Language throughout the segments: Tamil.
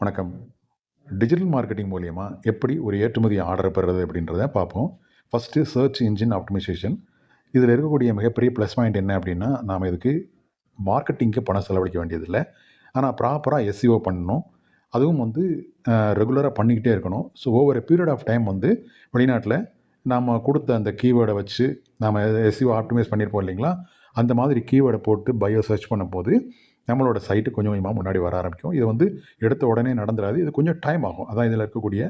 வணக்கம். டிஜிட்டல் மார்க்கெட்டிங் மூலயமா எப்படி ஒரு ஏற்றுமதி ஆர்டர் பெறுறது அப்படின்றத பார்ப்போம். ஃபஸ்ட்டு சர்ச் இன்ஜின் ஆப்டிமைசேஷன் இதில் இருக்கக்கூடிய மிகப்பெரிய ப்ளஸ் பாயிண்ட் என்ன அப்படின்னா நாம் இதுக்கு மார்க்கெட்டிங்க்கு பணம் செலவழிக்க வேண்டியதில்லை. ஆனால் ப்ராப்பராக எஸ்இஓ பண்ணணும். அதுவும் வந்து ரெகுலராக பண்ணிக்கிட்டே இருக்கணும். So over period of time வந்து வெளிநாட்டில் நாம் கொடுத்த அந்த கீவேர்டை வச்சு நாம் எஸ்சிஓ ஆப்டிமைஸ் பண்ணியிருப்போம் இல்லைங்களா? அந்த மாதிரி கீவேர்டை போட்டு பயோ சர்ச் பண்ணும்போது நம்மளோட சைட்டு கொஞ்சம் கொஞ்சமாக முன்னாடி வர ஆரம்பிக்கும். இது வந்து எடுத்த உடனே நடந்துடாது இது கொஞ்சம் டைம் ஆகும். அதான் இதில் இருக்கக்கூடிய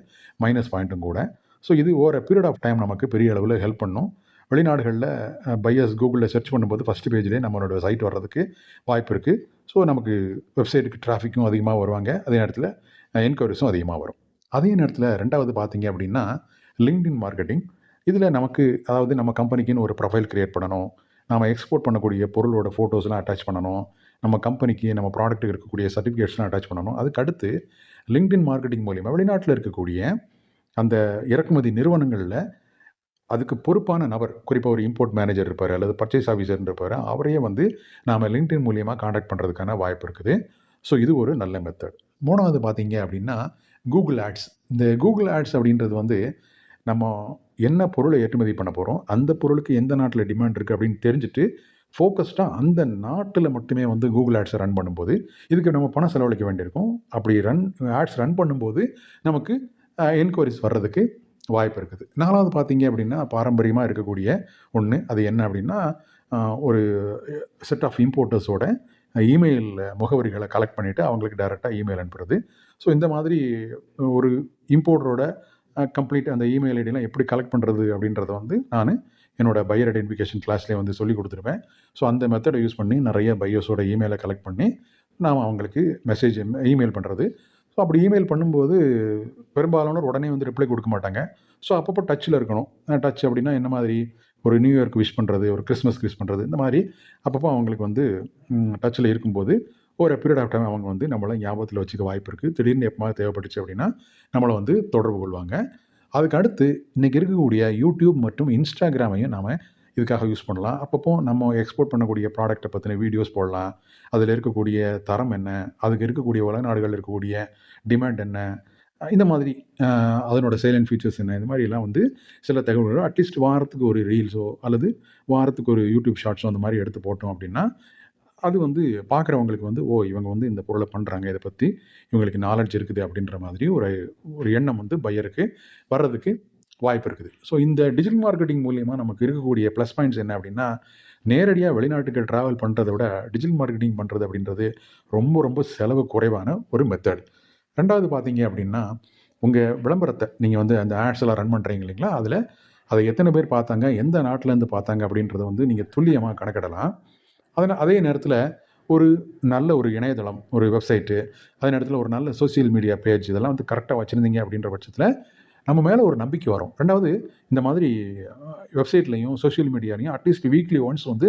மைனஸ் பாயிண்ட்டும் கூட. ஸோ இது ஓர பீரியட் ஆஃப் டைம் நமக்கு பெரிய அளவில் ஹெல்ப் பண்ணும். வெளிநாடுகளில் பையர்ஸ் கூகுளில் சர்ச் பண்ணும்போது ஃபஸ்ட்டு பேஜ்லேயே நம்மளோட சைட் வர்றதுக்கு வாய்ப்பு இருக்குது ஸோ நமக்கு வெப்சைட்டுக்கு டிராஃபிக்கும் அதிகமாக வருவாங்க. அதே நேரத்தில் என்கொயரிஸும் அதிகமாக வரும். அதே நேரத்தில் ரெண்டாவது பார்த்தீங்க அப்படின்னா லிங்க்டின் மார்க்கெட்டிங் இதில் நமக்கு அதாவது நம்ம கம்பெனிக்குன்னு ஒரு ப்ரொஃபைல் க்ரியேட் பண்ணணும். நாம் எக்ஸ்போர்ட் பண்ணக்கூடிய பொருளோட ஃபோட்டோஸ்லாம் அட்டாச் பண்ணணும். நம்ம கம்பெனிக்கு நம்ம ப்ராடக்ட்டுக்கு இருக்கக்கூடிய சர்டிஃபிகேட்ஸ்லாம் அட்டாச் பண்ணணும். அதுக்கு அடுத்து லிங்க்டின் மார்க்கெட்டிங் மூலிமா வெளிநாட்டில் இருக்கக்கூடிய அந்த இறக்குமதி நிறுவனங்களில் அதுக்கு பொறுப்பான நபர் குறிப்பாக ஒரு இம்போர்ட் மேனேஜர் இருப்பார் அல்லது பர்ச்சேஸ் ஆஃபீஸர் இருப்பார் அவரையே வந்து நாம் லிங்க்டின் மூலியமாக காண்டாக்ட் பண்ணுறதுக்கான வாய்ப்பு இருக்குது. ஸோ இது ஒரு நல்ல மெத்தட் மூணாவது பார்த்தீங்க அப்படின்னா கூகுள் ஆட்ஸ் இந்த கூகுள் ஆட்ஸ் அப்படின்றது வந்து நம்ம என்ன பொருளை ஏற்றுமதி பண்ண போகிறோம் அந்த பொருளுக்கு எந்த நாட்டில் டிமாண்ட் இருக்குது அப்படின்னு தெரிஞ்சுட்டு ஃபோக்கஸ்டாக அந்த நாட்டில் மட்டுமே வந்து கூகுள் ஆட்ஸை ரன் பண்ணும்போது இதுக்கு நம்ம பணம் செலவழிக்க வேண்டியிருக்கும். அப்படி ரன் ஆட்ஸ் ரன் பண்ணும்போது நமக்கு என்கொயரிஸ் வர்றதுக்கு வாய்ப்பு இருக்குது. நாலாவது பார்த்தீங்க அப்படின்னா பாரம்பரியமாக இருக்கக்கூடிய ஒன்று அது என்ன அப்படின்னா ஒரு செட் ஆஃப் இம்போர்ட்டர்ஸோட இமெயில் முகவரிகளை கலெக்ட் பண்ணிவிட்டு அவங்களுக்கு டைரெக்டாக இமெயில் அனுப்புறது. ஸோ இந்த மாதிரி ஒரு இம்போர்ட்டரோட கம்ப்ளீட் அந்த இமெயில் ஐடியெலாம் எப்படி கலெக்ட் பண்ணுறது அப்படின்றத வந்து நான் என்னோட பையர் ஐடென்டிஃபிகேஷன் கிளாஸ்லேயே வந்து சொல்லி கொடுத்துருவேன். ஸோ அந்த மெத்தடை யூஸ் பண்ணி நிறைய பையர்ஸோட இமெயிலை கலெக்ட் பண்ணி நாம் அவங்களுக்கு மெசேஜ் இமெயில் பண்ணுறது ஸோ அப்படி இமெயில் பண்ணும்போது பெரும்பாலானோர் உடனே வந்து ரிப்ளை கொடுக்க மாட்டாங்க. ஸோ அப்பப்போ டச்சில் இருக்கணும். டச் அப்படின்னா என்ன மாதிரி? ஒரு நியூ இயர்க்கு விஷ் பண்ணுறது ஒரு கிறிஸ்மஸ்க்கு விஷ் பண்ணுறது இந்த மாதிரி அப்பப்போ அவங்களுக்கு வந்து டச்சில் இருக்கும்போது ஒரு பீரியட் ஆஃப் டைம் அவங்க வந்து நம்மளை ஞாபகத்தில் வச்சுக்க வாய்ப்பு இருக்குது திடீர்னு எப்போ தேவைப்பட்டுச்சு அப்படின்னா நம்மளை வந்து தொடர்பு கொள்வாங்க. அதுக்கு அடுத்து இன்றைக்கி இருக்கக்கூடிய யூடியூப் மற்றும் இன்ஸ்டாகிராமையும் நாம் இதுக்காக யூஸ் பண்ணலாம். அப்பப்போ நம்ம எக்ஸ்போர்ட் பண்ணக்கூடிய ப்ராடக்ட்டை பற்றின வீடியோஸ் போடலாம். அதில் இருக்கக்கூடிய தரம் என்ன? அதுக்கு இருக்கக்கூடிய வெளிநாடுகளில் இருக்கக்கூடிய டிமாண்ட் என்ன? இந்த மாதிரி அதனோட சைலண்ட் ஃபீச்சர்ஸ் என்ன? இந்த மாதிரிலாம் வந்து சில தகவல்கள் அட்லீஸ்ட் வாரத்துக்கு ஒரு ரீல்ஸோ அல்லது வாரத்துக்கு ஒரு யூடியூப் ஷார்ட்ஸோ அந்த மாதிரி எடுத்து போட்டோம் அப்படின்னா அது வந்து பார்க்குறவங்களுக்கு வந்து ஓ இவங்க வந்து இந்த பொருளை பண்ணுறாங்க இதை பற்றி இவங்களுக்கு நாலேஜ் இருக்குது அப்படின்ற மாதிரி ஒரு ஒரு எண்ணம் வந்து பையருக்கு வர்றதுக்கு வாய்ப்பு இருக்குது. ஸோ இந்த டிஜிட்டல் மார்க்கெட்டிங் மூலியமாக நமக்கு இருக்கக்கூடிய ப்ளஸ் பாயிண்ட்ஸ் என்ன அப்படின்னா நேரடியாக வெளிநாட்டுக்கு ட்ராவல் பண்ணுறதை விட டிஜிட்டல் மார்க்கெட்டிங் பண்ணுறது அப்படின்றது ரொம்ப ரொம்ப செலவு குறைவான ஒரு மெத்தட் ரெண்டாவது பார்த்தீங்க அப்படின்னா உங்கள் விளம்பரத்தை நீங்கள் வந்து அந்த ஆட்ஸ் எல்லாம் ரன் பண்ணுறீங்க இல்லைங்களா? அதில் அதை எத்தனை பேர் பார்த்தாங்க எந்த நாட்டிலேருந்து பார்த்தாங்க அப்படின்றத வந்து நீங்கள் துல்லியமாக கணக்கிடலாம். அதனால் அதே நேரத்தில் ஒரு நல்ல ஒரு இணையதளம் ஒரு வெப்சைட்டு அதே நேரத்தில் ஒரு நல்ல சோசியல் மீடியா பேஜ் இதெல்லாம் வந்து கரெக்டாக வச்சுருந்தீங்க அப்படின்ற பட்சத்தில் நம்ம மேலே ஒரு நம்பிக்கை வரும். ரெண்டாவது இந்த மாதிரி வெப்சைட்லேயும் சோஷியல் மீடியாலையும் அட்லீஸ்ட் வீக்லி ஒன்ஸ் வந்து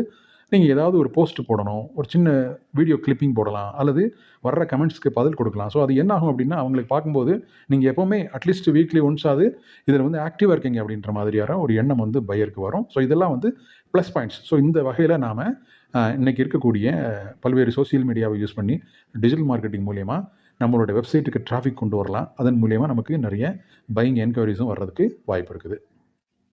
நீங்கள் ஏதாவது ஒரு போஸ்ட் போடணும் ஒரு சின்ன வீடியோ கிளிப்பிங் போடலாம் அல்லது வர்ற கமெண்ட்ஸ்க்கு பதில் கொடுக்கலாம். ஸோ அது என்ன ஆகும் அப்படின்னா அவங்களுக்கு பார்க்கும்போது நீங்கள் எப்போவுமே அட்லீஸ்ட் வீக்லி ஒன்ஸ் ஆகுது இதில் வந்து ஆக்டிவாக இருக்கீங்க அப்படின்ற மாதிரியான ஒரு எண்ணம் வந்து பையருக்கு வரும். ஸோ இதெல்லாம் வந்து ப்ளஸ் பாயிண்ட்ஸ் ஸோ இந்த வகையில் நாம் இன்றைக்கி இருக்கக்கூடிய பல்வேறு சோசியல் மீடியாவை யூஸ் பண்ணி டிஜிட்டல் மார்க்கெட்டிங் மூலயமா நம்மளோட வெப்சைட்டுக்கு டிராஃபிக் கொண்டு வரலாம். அதன் மூலயமா நமக்கு நிறைய பையிங் என்கொயரிஸும் வர்றதுக்கு வாய்ப்பு இருக்குது.